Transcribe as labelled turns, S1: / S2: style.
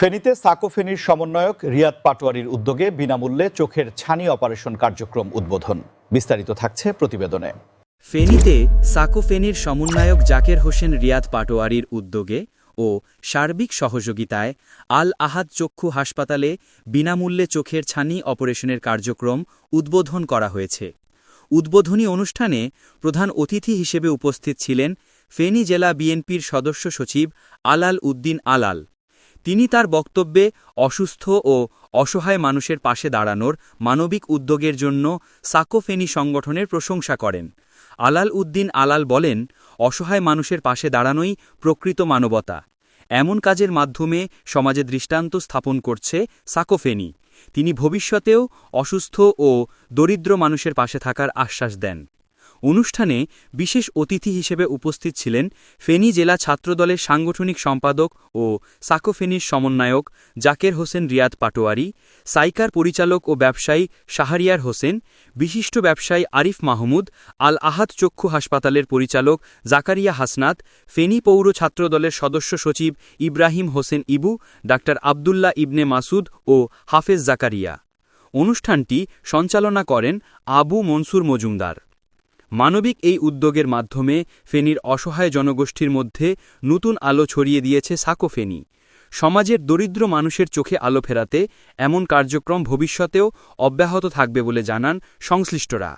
S1: ফেনীতে সাকো ফেনীর সমন্বয়ক রিয়াদ পাটোয়ারির উদ্যোগে বিনামূল্যে চোখের ছানি অপারেশন কার্যক্রম উদ্বোধন বিস্তারিত থাকছে প্রতিবেদনে
S2: ফেনীতে সাকো ফেনীর সমন্বয়ক জাকের হোসেন রিয়াদ পাটোয়ারির উদ্যোগে ও সার্বিক সহযোগিতায় আল আহাদ চক্ষু হাসপাতালে বিনামূল্যে চোখের ছানি অপারেশনের কার্যক্রম উদ্বোধন করা হয়েছে উদ্বোধনী অনুষ্ঠানে প্রধান অতিথি হিসেবে উপস্থিত ছিলেন ফেনী জেলা বিএনপির সদস্য সচিব আলাল উদ্দিন আলাল তিনি তার বক্তব্যে অসুস্থ ও অসহায় মানুষের পাশে দাঁড়ানোর মানবিক উদ্যোগের জন্য সাকোফেনি সংগঠনের প্রশংসা করেন আলাল উদ্দিন আলাল বলেন অসহায় মানুষের পাশে দাঁড়ানোই প্রকৃত মানবতা এমন কাজের মাধ্যমে সমাজে দৃষ্টান্ত স্থাপন করছে সাকোফেনি তিনি ভবিষ্যতেও অসুস্থ ও দরিদ্র মানুষের পাশে থাকার আশ্বাস দেন অনুষ্ঠানে বিশেষ অতিথি হিসেবে উপস্থিত ছিলেন ফেনী জেলা ছাত্রদলের সাংগঠনিক সম্পাদক ও সাকোফেনীর সমন্বয়ক জাকের হোসেন রিয়াদ পাটোয়ারি সাইকার পরিচালক ও ব্যবসায়ী শাহরিয়ার হোসেন বিশিষ্ট ব্যবসায়ী আরিফ মাহমুদ আল আহাত চক্ষু হাসপাতালের পরিচালক জাকারিয়া হাসনাত ফেনী পৌর ছাত্রদলের সদস্য সচিব ইব্রাহিম হোসেন ইবু ডা আবদুল্লাহ ইবনে মাসুদ ও হাফেজ জাকারিয়া অনুষ্ঠানটি সঞ্চালনা করেন আবু মনসুর মজুমদার মানবিক এই উদ্যোগের মাধ্যমে ফেনীর অসহায় জনগোষ্ঠীর মধ্যে নতুন আলো ছড়িয়ে দিয়েছে সাকো ফেনী সমাজের দরিদ্র মানুষের চোখে আলো ফেরাতে এমন কার্যক্রম ভবিষ্যতেও অব্যাহত থাকবে বলে জানান সংশ্লিষ্টরা